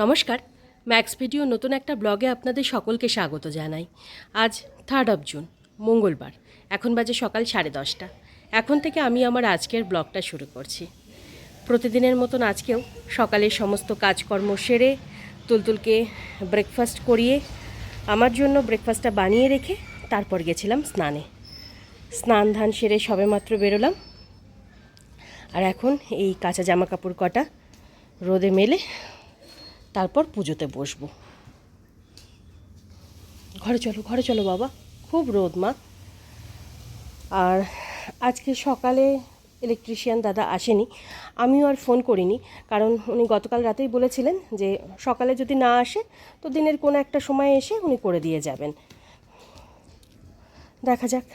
নমস্কার। Max video নতুন একটা ব্লগে আপনাদের সকলকে স্বাগত জানাই। আজ থার্ড অফ জুন মঙ্গলবার। এখন বাজে সকাল সাড়ে দশটা। এখন থেকে আমি আমার আজকের ব্লগটা শুরু করছি। প্রতিদিনের মতন আজকেও সকালে সমস্ত কাজকর্ম সেরে তুলতুলকে ব্রেকফাস্ট করিয়ে আমার জন্য ব্রেকফাস্টটা বানিয়ে রেখে তারপর গেছিলাম স্নানে। স্নান ধান সেরে সবেমাত্র বেরোলাম। আর এখন এই কাঁচা জামা কাপড় কটা রোদে মেলে তারপর পুজোতে বসবো। ঘরে চলো ঘরে চলো বাবা, খুব রোদ মা। আর আজকে সকালে ইলেকট্রিশিয়ান দাদা আসেনি, আমিও আর ফোন করিনি, কারণ উনি গতকাল রাতেই বলেছিলেন যে সকালে যদি না আসে, তো দিনের কোনো একটা সময় এসে উনি করে দিয়ে যাবেন। দেখা যাক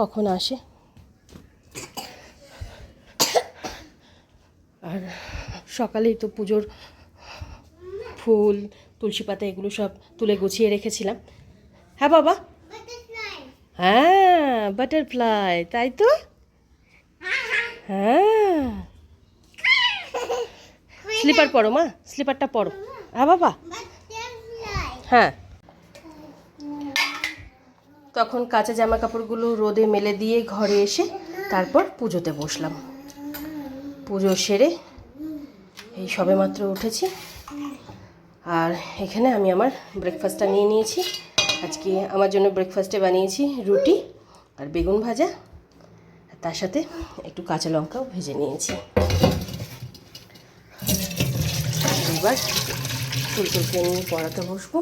কখন আসে। আর সকালেই তো পুজোর ফুল, তুলসী পাতা এগুলো সব তুলে গুছিয়ে রেখেছিলাম। হ্যাঁ বাবা? হ্যাঁ বাটারফ্লাই তাই তো? হ্যাঁ। স্লিপার পরো, মা স্লিপারটা পরো। হ্যাঁ বাবা? হ্যাঁ। তখন কাঁচা জামা কাপড়গুলো রোদে মেলে দিয়ে ঘরে এসে তারপর পুজোতে বসলাম। পুজো সেরে এই সবেমাত্র উঠেছি। আর এখানে আমি আমার ব্রেকফাস্টটা নিয়ে নিয়েছি। আজকে আমার জন্য ব্রেকফাস্টে বানিয়েছি রুটি আর বেগুন ভাজা। তার সাথে একটু কাঁচা লঙ্কাও ভেজে নিয়েছি। এবার ফুলটুলকে নিয়ে পড়াতে বসবো।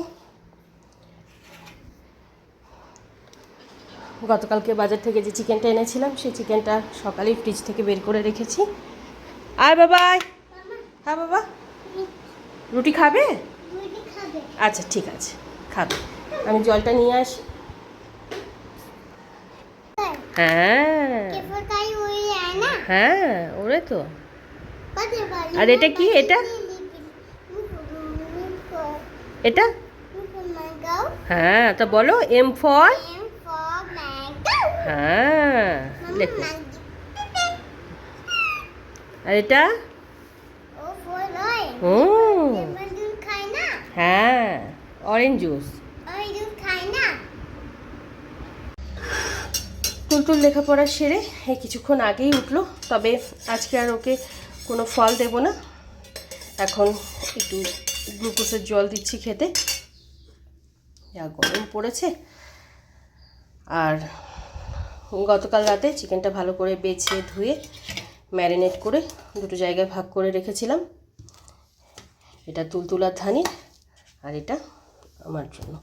গতকালকে বাজার থেকে যে চিকেনটা এনেছিলাম, সেই চিকেনটা সকালেই ফ্রিজ থেকে বের করে রেখেছি। আয় বাবা হ্যাঁ বাবা। রুটি খাবে? আচ্ছা ঠিক আছে খাবে আমি জলটা নিয়ে আসি। হ্যাঁ। হ্যাঁ ওরে তো। আর এটা কি? এটা? এটা? হ্যাঁ তা বলো এম ফর হ্যাঁ লেখো। আর এটা? হুম হ্যাঁ অরেঞ্জ জুস টুলটুল লেখাপড়া সেরে এই কিছুক্ষণ আগেই উঠল তবে আজকে আর ওকে কোনো ফল দেব না। এখন একটু গ্লুকোজের জল দিচ্ছি খেতে। যা গরম পড়েছে। আর গতকাল রাতে চিকেনটা ভালো করে বেছে ধুয়ে ম্যারিনেট করে দুটো জায়গায় ভাগ করে রেখেছিলাম। এটা তুলতুলার ধানি। আর এটা আমার জন্য।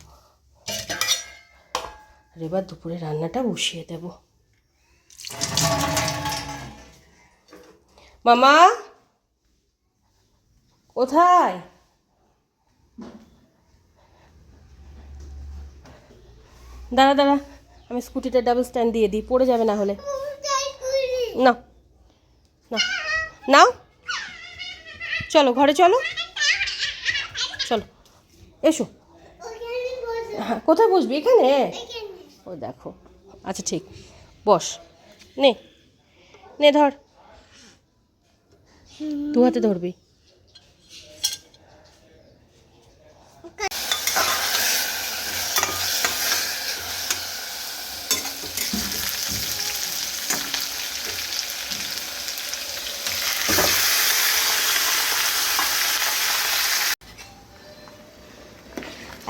আর এবার দুপুরে রান্নাটা বসিয়ে দেব। মামা, কোথায়? দাঁড়া দাঁড়া, আমি স্কুটিটা ডাবল স্ট্যান্ড দিয়ে দিই, পড়ে যাবে না হলে। না না, নাও। চলো, ঘরে চলো চলো। এসো। হ্যাঁ কোথায় বসবি? এখানে? ও, দেখো। আচ্ছা ঠিক। বস, নে। নে, ধর। দু হাতে ধরবি।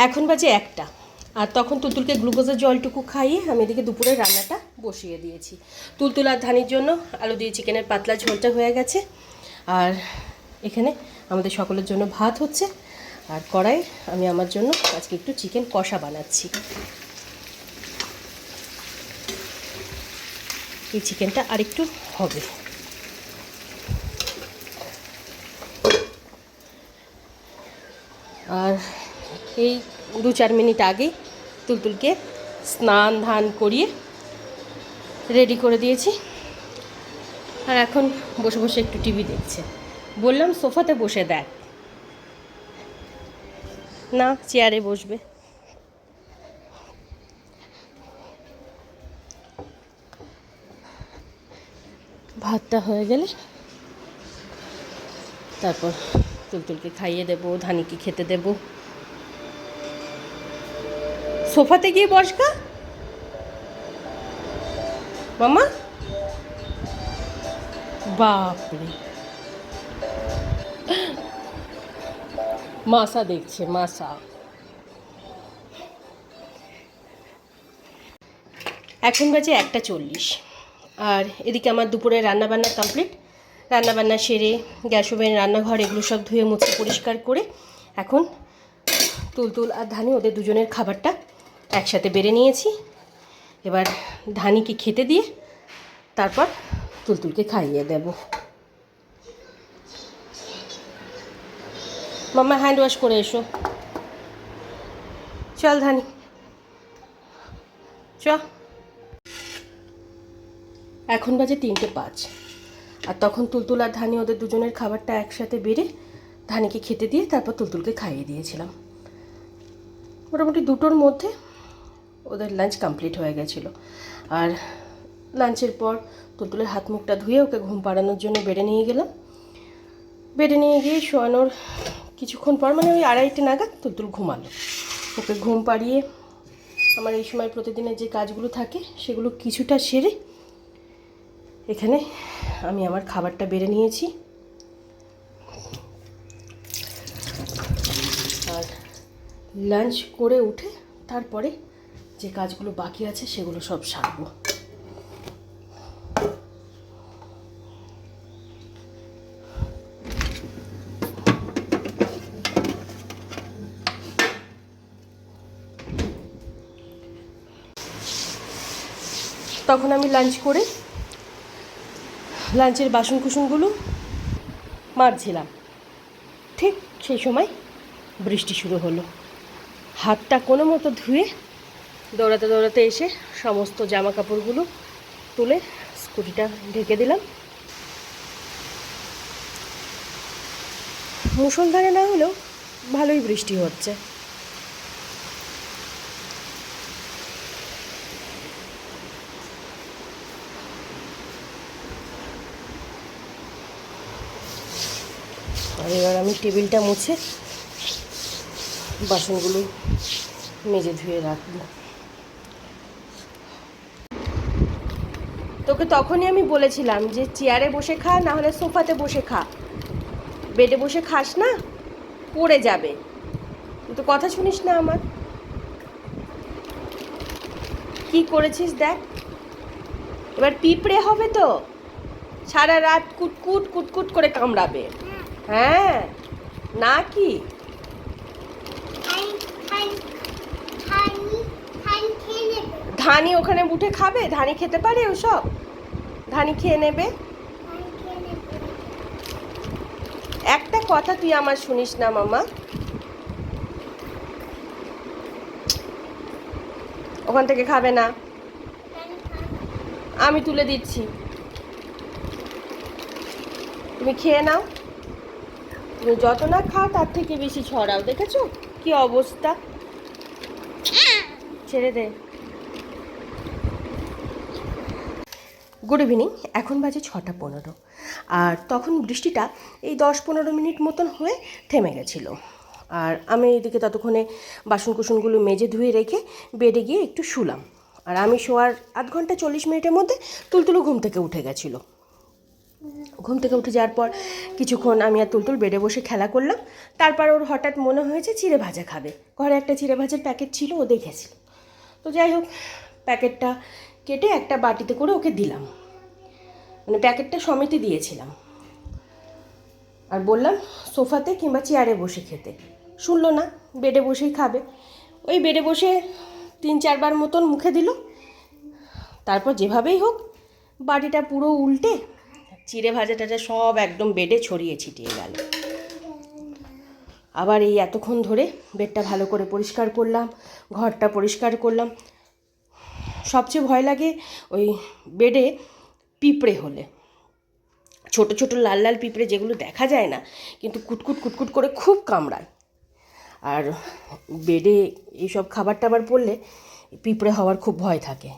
এখন বাজে একটা। আর তখন তুলতুলকে গ্লুকোজের জলটুকু খাইয়ে আমি এদিকে দুপুরে রান্নাটা বসিয়ে দিয়েছি। তুলতুল আর ধানির জন্য আলু দিয়ে চিকেনের পাতলা ঝোলটা হয়ে গেছে। আর এখানে আমাদের সকলের জন্য ভাত হচ্ছে। আর কড়াই আমি আমার জন্য আজকে একটু চিকেন কষা বানাচ্ছি। এই চিকেনটা আরেকটু হবে। আর এই দু চার মিনিট আগে তুলতুলকে স্নান, ধান করিয়ে রেডি করে দিয়েছি। আর এখন বসে বসে একটু টিভি দেখছে। বললাম, সোফাতে বসে দেখ। না চেয়ারে বসবে। ভাতটা হয়ে গেলে তারপর তুলতুলকে খাইয়ে দেবো, ধানিকে খেতে দেব। সোফাতে গিয়ে বসকা মামা বাপরে। মাসা দেখছে, মাসা। এখন বাজে একটা চল্লিশ। আর এদিকে আমার দুপুরে রান্নাবান্না কমপ্লিট। রান্নাবান্না সেরে, গ্যাস ওভেন, রান্নাঘর, এগুলো সব ধুয়ে মুছে পরিষ্কার করে এখন তুলতুল আর ধানি, ওদের দুজনের খাবারটা একসাথে বেড়ে নিয়েছি। এবার ধানিকে খেতে দিয়ে তারপর তুলতুলকে খাইয়ে দেব। মাম্মা হ্যান্ড ওয়াশ করে এসো। চল ধানি। চ। এখন বাজে তিনটে পাঁচ। আর তখন তুলতুল আর ধানি ওদের দুজনের খাবারটা একসাথে বেড়ে ধানিকে খেতে দিয়ে তারপর তুলতুলকে খাইয়ে দিয়েছিলাম। মোটামুটি দুটোর মধ্যে ওদের লাঞ্চ কমপ্লিট হয়ে গেছিল। আর লাঞ্চের পর তুলতুলের হাত মুখটা ধুয়ে ওকে ঘুম পাড়ানোর জন্য বেডে নিয়ে গেলাম। বেডে নিয়ে গিয়ে শোয়ানোর কিছুক্ষণ পর মানে ওই আড়াইটে নাগাদ তুলতুল ঘুমালো। ওকে ঘুম পাড়িয়ে আমার এই সময় প্রতিদিনের যে কাজগুলো থাকে সেগুলো কিছুটা সেরে এখানে আমি আমার খাবারটা বেড়ে নিয়েছি। আর লাঞ্চ করে উঠে তারপরে যে কাজগুলো বাকি আছে সেগুলো সব সারবো। তখন আমি লাঞ্চ করে লাঞ্চের বাসন কুসনগুলো মারছিলাম। ঠিক সেই সময় বৃষ্টি শুরু হলো। হাতটা কোনো মতো ধুয়ে দৌড়াতে দৌড়াতে এসে সমস্ত জামা কাপড়গুলো তুলে স্কুটিটা ঢেকে দিলাম। মুসলধারে না হলেও ভালোই বৃষ্টি হচ্ছে। আর এবার আমি টেবিলটা মুছে বাসনগুলো মেজে ধুয়ে রাখব। তোকে তখনই আমি বলেছিলাম যে চেয়ারে বসে খা না হলে সোফাতে বসে খা। বেডে বসে খাস না পড়ে যাবে। কিন্তু কথা শুনিস না আমার। কি করেছিস দেখ। এবার পিঁপড়ে হবে তো। সারা রাত কুটকুট কুটকুট করে কামড়াবে। হ্যাঁ না কি? ধানি ওখানে উঠে খাবে? ধানি খেতে পারে ওসব? ধানি খেয়ে নেবে? একটা কথা তুই আমার শুনিস না, মামা। ওখান থেকে খাবে না। আমি তুলে দিচ্ছি। তুমি খেয়ে নাও। তুমি যত না খাও, তার থেকে বেশি ছড়াও, দেখেছ? কি অবস্থা? ছেড়ে দে। গুড ইভিনিং এখন বাজে ছটা পনেরো। আর তখন বৃষ্টিটা এই দশ পনেরো মিনিট মতন হয়ে থেমে গেছিল। আর আমি এদিকে ততক্ষণে বাসন কুসনগুলো মেজে ধুয়ে রেখে বেডে গিয়ে একটু শুলাম। আর আমি শোয়ার আধ ঘণ্টা চল্লিশ মিনিটের মধ্যে তুলতুলো ঘুম থেকে উঠে গেছিল। ঘুম থেকে উঠে যাওয়ার পর কিছুক্ষণ আমি আর তুলতুল বেডে বসে খেলা করলাম। তারপর ওর হঠাৎ মনে হয়েছে চিড়ে ভাজা খাবে। ঘরে একটা চিড়ে ভাজার প্যাকেট ছিল, ও দেখেছিল তো যাই হোক, প্যাকেটটা কেটে একটা বাটিতে করে ওকে দিলাম। মানে প্যাকেটটা সমেতে দিয়েছিলাম। আর বললাম, সোফাতে কিংবা চেয়ারে বসে খেতে। শুনলো না, বেডে বসেই খাবে। ওই বেডে বসে তিন চারবার মতন মুখে দিল। তারপর যেভাবেই হোক, বাটিটা পুরো উল্টে চিড়ে ভাজা টাজা সব একদম বেডে ছড়িয়ে ছিটিয়ে গেল। আবার এই এতক্ষণ ধরে বেডটা ভালো করে পরিষ্কার করলাম, ঘরটা পরিষ্কার করলাম। সবচেয়ে ভয় লাগে ওই বেডে পিঁপড়ে হলে। ছোট ছোট লাল লাল পিঁপড়ে যেগুলো দেখা যায় না, কিন্তু কুটকুট কুটকুট করে খুব কামড়ায়। আর বেডে এইসব খাবার টাবার পড়লে পিঁপড়ে হওয়ার খুব ভয় থাকে।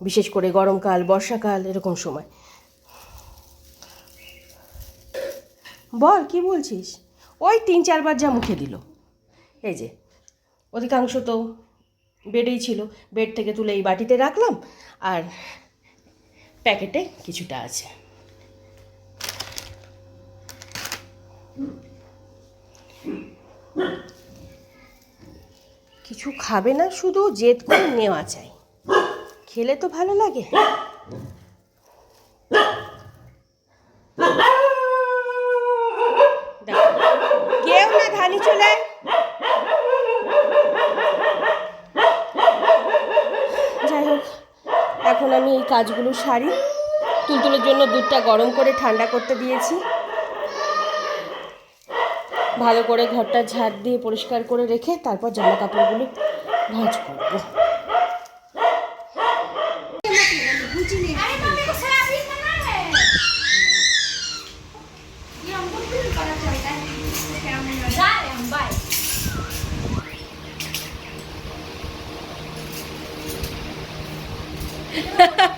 বিশেষ করে গরমকাল, বর্ষাকাল, এরকম সময়। বল, কি বলছিস? ওই তিন চারবার যা মুখে দিল। এই যে, অধিকাংশ তো বেডেই ছিল। বেড থেকে তুলে এই বাটিতে রাখলাম আর প্যাকেটে কিছুটা আছে। কিছু খাবে না শুধু জেদ করে নেওয়া চাই। খেলে তো ভালো লাগে দেখো, কেউ না ধানি চলে আয়। যাই হোক এখন আমি এই কাজগুলো সারি তুলতুলের জন্য দুধটা গরম করে ঠান্ডা করতে দিয়েছি ভালো করে ঘরটা ঝাড় দিয়ে পরিষ্কার করে রেখে তারপর জামা কাপড়গুলো ভাঁজ করব Ha ha ha!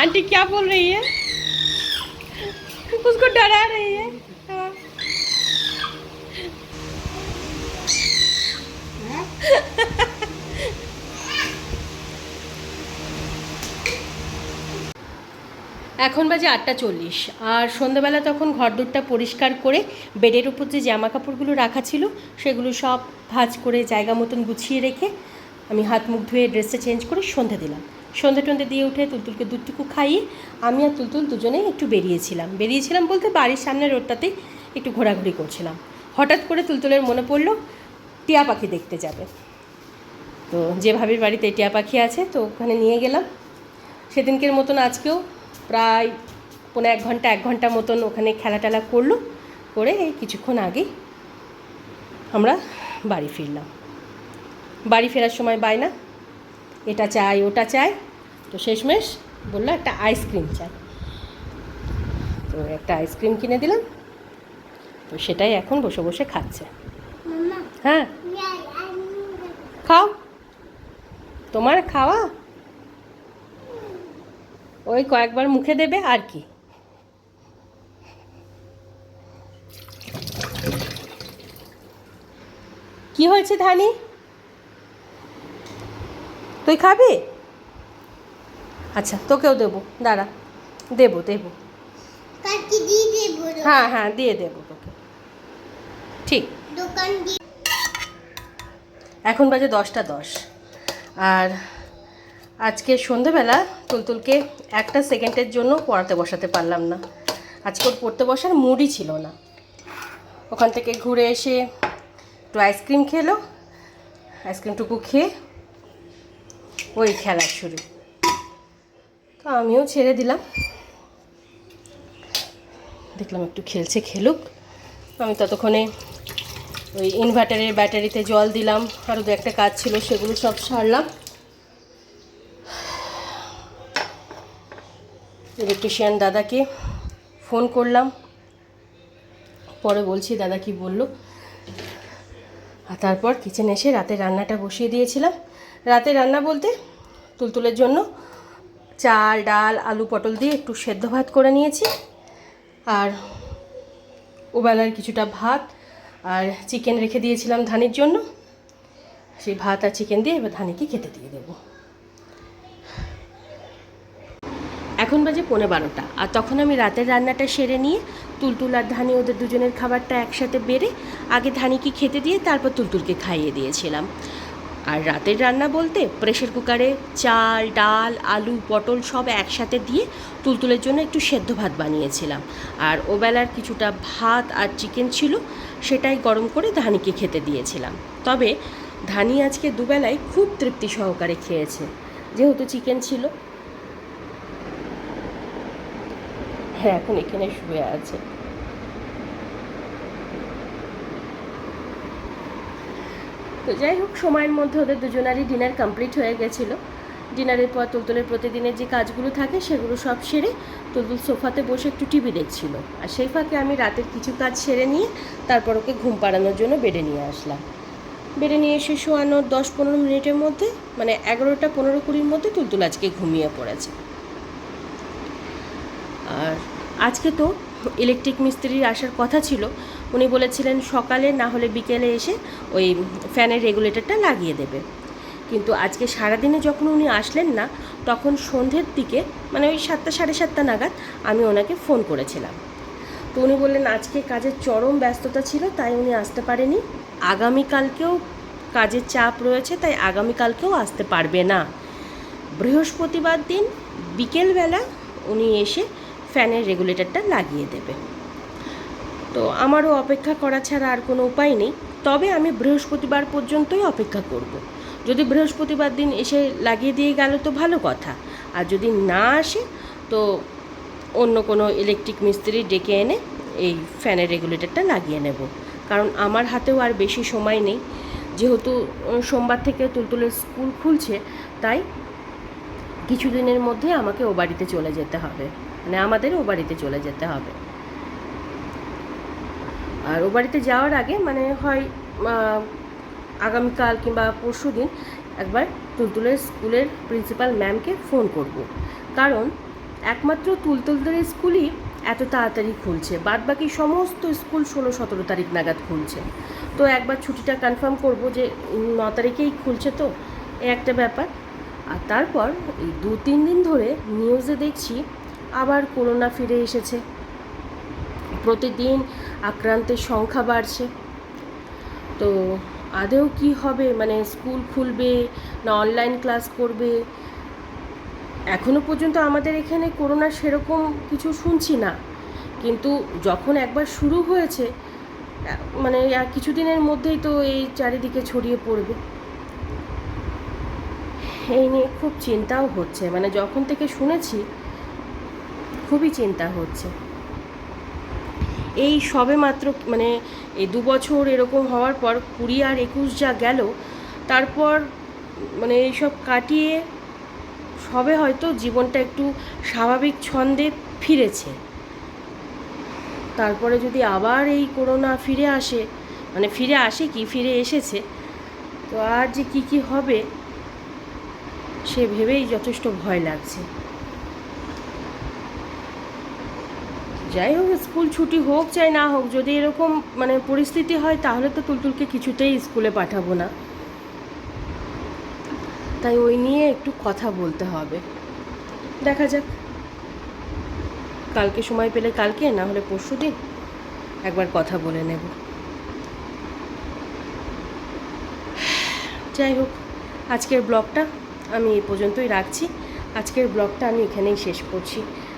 आंटी क्या बोल रही है उसको डरा रही है हाँ। हैं? এখন বাজে আটটা চল্লিশ আর সন্ধ্যাবেলা তখন ঘরদোরটা পরিষ্কার করে বেডের উপর যে জামা কাপড়গুলো রাখা ছিল সেগুলো সব ভাঁজ করে জায়গা মতন গুছিয়ে রেখে আমি হাত মুখ ধুয়ে ড্রেসটা চেঞ্জ করে সন্ধে দিলাম সন্ধে টন্ধে দিয়ে উঠে তুলতুলকে দুধটুকু খাইয়ে আমি আর তুলতুল দুজনেই একটু বেরিয়েছিলাম। বেরিয়েছিলাম বলতে বাড়ির সামনে রোডটাতেই একটু ঘোরাঘুরি করছিলাম। হঠাৎ করে তুলতুলের মনে পড়ল, টিয়া পাখি দেখতে যাবে। তো যে ভাবির বাড়িতে টিয়া পাখি আছে, তো ওখানে নিয়ে গেলাম। সেদিনকের মতন আজকেও প্রায় পনেরো এক ঘণ্টা এক ঘণ্টা মতন ওখানে খেলা টেলা করল, করে এই কিছুক্ষণ আগেই আমরা বাড়ি ফিরলাম। বাড়ি ফেরার সময় বায়না এটা চাই ওটা চাই। তো শেষমেশ বলল একটা আইসক্রিম চাই। তো একটা আইসক্রিম কিনে দিলাম। তো সেটাই এখন বসে বসে খাচ্ছে। হ্যাঁ। খাও। তোমার খাওয়া? ওই কয়েকবার মুখে দেবে আর কি। কি হয়েছে ধানি? তুই খাবি? আচ্ছা তোকেও দেবো। দাঁড়া। দেবো দেবো। হ্যাঁ হ্যাঁ দিয়ে দেবো তোকে। ঠিক। এখন বাজে দশটা দশ। আর আজকে সন্ধেবেলা তুলতুলকে একটা সেকেন্ডের জন্য পড়াতে বসাতে পারলাম না। আজকে ওর পড়তে বসার মুডই ছিল না। ওখান থেকে ঘুরে এসে একটু আইসক্রিম খেলো। আইসক্রিমটুকু খেয়ে ওই খেলা শুরু। তো আমিও ছেড়ে দিলাম। দেখলাম একটু খেলছে, খেলুক। আমি ততক্ষণে ওই ইনভার্টারের ব্যাটারিতে জল দিলাম। আরও দু একটা কাজ ছিল, সেগুলো সব সারলাম। ইলেকট্রিশিয়ান দাদাকে ফোন করলাম। পরে বলছি, দাদা কি বলল? আর তারপর কিচেন এসে রাতে রান্নাটা বসিয়ে দিয়েছিলাম। রাতে রান্না বলতে তুলতুলের জন্য চাল, ডাল, আলু, পটল দিয়ে একটু সেদ্ধ ভাত করে নিয়েছি। আর ওবেলার কিছুটা ভাত আর চিকেন রেখে দিয়েছিলাম ধানির জন্য। সেই ভাত আর চিকেন দিয়ে এবার ধানিকে খেতে দিয়ে দেবো। এখন বাজে পৌনে বারোটা। আর তখন আমি রাতের রান্নাটা সেরে নিয়ে তুলতুল আর ধানি ওদের দুজনের খাবারটা একসাথে বেড়ে আগে ধানিকে খেতে দিয়ে তারপর তুলতুলকে খাইয়ে দিয়েছিলাম। আর রাতের রান্না বলতে প্রেশার কুকারে চাল, ডাল, আলু, পটল সব একসাথে দিয়ে তুলতুলের জন্য একটু সেদ্ধ ভাত বানিয়েছিলাম। আর ওবেলার কিছুটা ভাত আর চিকেন ছিল, সেটাই গরম করে ধানিকে খেতে দিয়েছিলাম। তবে ধানি আজকে দুবেলায় খুব তৃপ্তি সহকারে খেয়েছে, যেহেতু চিকেন ছিল। হ্যাঁ এখন এখানে শুয়ে আছে। তো যাই হোক, সময়ের মধ্যে ওদের দুজনারই ডিনার কমপ্লিট হয়ে গেছিল। ডিনারের পর তুলতুলের প্রতিদিনের যে কাজগুলো থাকে, সেগুলো সব সেরে তুলতুল সোফাতে বসে একটু টিভি দেখছিল। আর সেই ফাঁকে আমি রাতের কিছু কাজ সেরে নিয়ে তারপর ওকে ঘুম পাড়ানোর জন্য বেডে নিয়ে আসলাম। বেড়ে নিয়ে এসে শোয়ানোর দশ পনেরো মিনিটের মধ্যে মানে এগারোটা পনেরো কুড়ির মধ্যে তুলতুল আজকে ঘুমিয়ে পড়েছে। আর আজকে তো ইলেকট্রিক মিস্ত্রির আসার কথা ছিল উনি বলেছিলেন সকালে, না হলে বিকেলে এসে ওই ফ্যানের রেগুলেটরটা লাগিয়ে দেবে। কিন্তু আজকে সারাদিনে যখন উনি আসলেন না, তখন সন্ধ্যের দিকে মানে ওই সাতটা, সাড়ে সাতটা নাগাদ আমি ওনাকে ফোন করেছিলাম। তো উনি বললেন, আজকে কাজের চরম ব্যস্ততা ছিল, তাই উনি আসতে পারেনি। আগামীকালকেও কাজের চাপ রয়েছে, তাই আগামীকালকেও আসতে পারবে না। বৃহস্পতিবার দিন বিকেলবেলা উনি এসে ফ্যানের রেগুলেটরটা লাগিয়ে দেবে। তো আমারও অপেক্ষা করা ছাড়া আর কোনো উপায় নেই। তবে আমি বৃহস্পতিবার পর্যন্তই অপেক্ষা করব। যদি বৃহস্পতিবার দিন এসে লাগিয়ে দিয়ে গেল তো ভালো কথা। আর যদি না আসে, তো অন্য কোনো ইলেকট্রিক মিস্ত্রি ডেকে এনে এই ফ্যানের রেগুলেটরটা লাগিয়ে নেব। কারণ আমার হাতেও আর বেশি সময় নেই। যেহেতু সোমবার থেকে তুলতুলের স্কুল খুলছে, তাই কিছুদিনের মধ্যে আমাকে ও বাড়িতে চলে যেতে হবে। মানে আমাদের ও বাড়িতে চলে যেতে হবে। আর ও বাড়িতে যাওয়ার আগে মানে হয় আগামীকাল কিংবা পরশু দিন একবার তুলতুলের স্কুলের প্রিন্সিপাল ম্যামকে ফোন করব। কারণ একমাত্র তুলতুলদের স্কুলই এত তাড়াতাড়ি খুলছে। বাদ বাকি সমস্ত স্কুল ষোলো সতেরো তারিখ নাগাদ খুলছে। তো একবার ছুটিটা কনফার্ম করব যে ন তারিখেই খুলছে তো, এ একটা ব্যাপার। আর তারপর এই দু তিন দিন ধরে নিউজে দেখছি আবার করোনা ফিরে এসেছে। প্রতিদিন আক্রান্তের সংখ্যা বাড়ছে। তো আদেও কি হবে? মানে স্কুল খুলবে না অনলাইন ক্লাস করবে? এখনও পর্যন্ত আমাদের এখানে করোনা সেরকম কিছু শুনছি না। কিন্তু যখন একবার শুরু হয়েছে মানে আর কিছুদিনের মধ্যেই তো এই চারিদিকে ছড়িয়ে পড়বে। এই নিয়ে খুব চিন্তাও হচ্ছে। মানে যখন থেকে শুনেছি, খুবই চিন্তা হচ্ছে। এই সবে মাত্র মানে এই দু বছর এরকম হওয়ার পর কুড়ি আর একুশ যা গেল, তারপর মানে এইসব কাটিয়ে সবে হয়তো জীবনটা একটু স্বাভাবিক ছন্দে ফিরেছে। তারপরে যদি আবার এই করোনা ফিরে আসে মানে ফিরে আসে কি, ফিরে এসেছে, তো আর যে কি কি হবে, সে ভেবেই যথেষ্ট ভয় লাগছে। যাই হোক, স্কুল ছুটি হোক চাই না হোক, যদি এরকম মানে পরিস্থিতি হয়, তাহলে তো তুলতুলকে কিছুতেই স্কুলে পাঠাবো না। তাই ওই নিয়ে একটু কথা বলতে হবে। দেখা যাক। কালকে সময় পেলে কালকে, না হলে পরশু দিন একবার কথা বলে নেব। যাই হোক, আজকের ব্লগটা আমি এই পর্যন্তই রাখছি। আজকের ব্লগটা আমি এখানেই শেষ করছি।